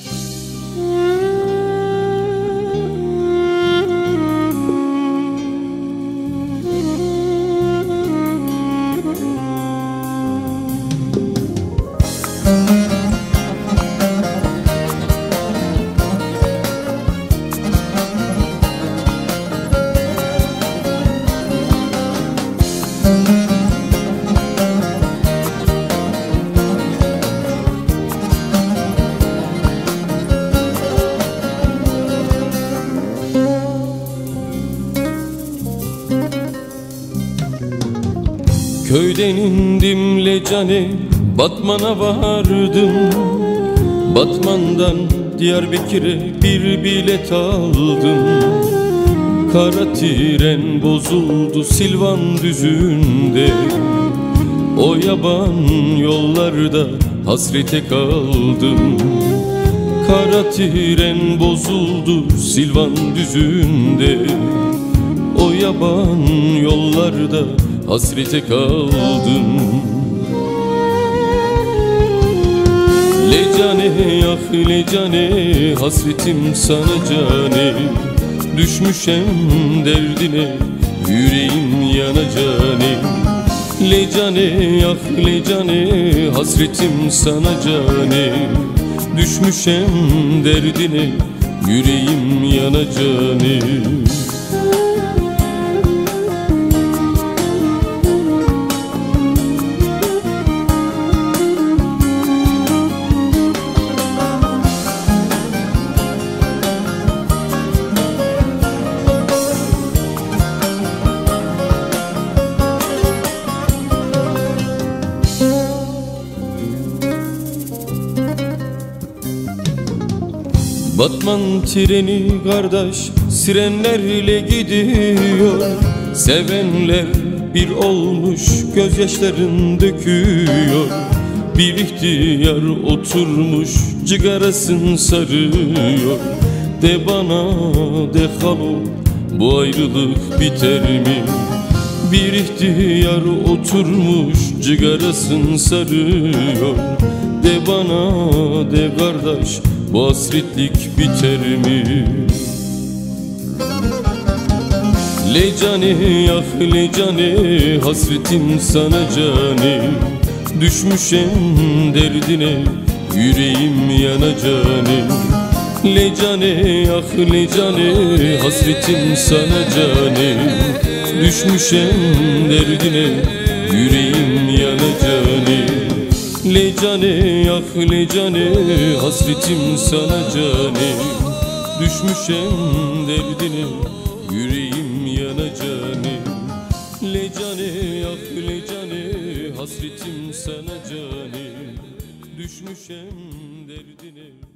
you Köyden indim Lecane Batman'a vardım. Batman'dan Diyarbakır'a bir bilet aldım. Kara tren bozuldu Silvan düzünde. O yaban yollarda hasrete kaldım. Kara tren bozuldu Silvan düzünde. O yaban yollarda hasrete kaldım. Lecane ah lecane hasretim sana cane. Düşmüşem derdine yüreğim yana cane. Lecane ah lecane hasretim sana cane. Düşmüşem derdine yüreğim yana cane Batman treni kardeş sirenlerle gidiyor. Sevenler bir olmuş gözyaşların döküyor. Bir ihtiyar oturmuş cigarasını sarıyor. De bana de halo bu ayrılık biter mi? Bir ihtiyar oturmuş cigarasını sarıyor. De bana de kardeş bu hasretlik biter mi? Lecane ah lecane hasretim sana cane Düşmüşem derdine yüreğim yana cane Lecane ah lecane hasretim sana cane Düşmüşem derdine yüreğim yana cane Lecane ah lecane hasretim sana cane Düşmüşem derdine yüreğim yana cane Lecane ah lecane hasretim sana cane Düşmüşem derdine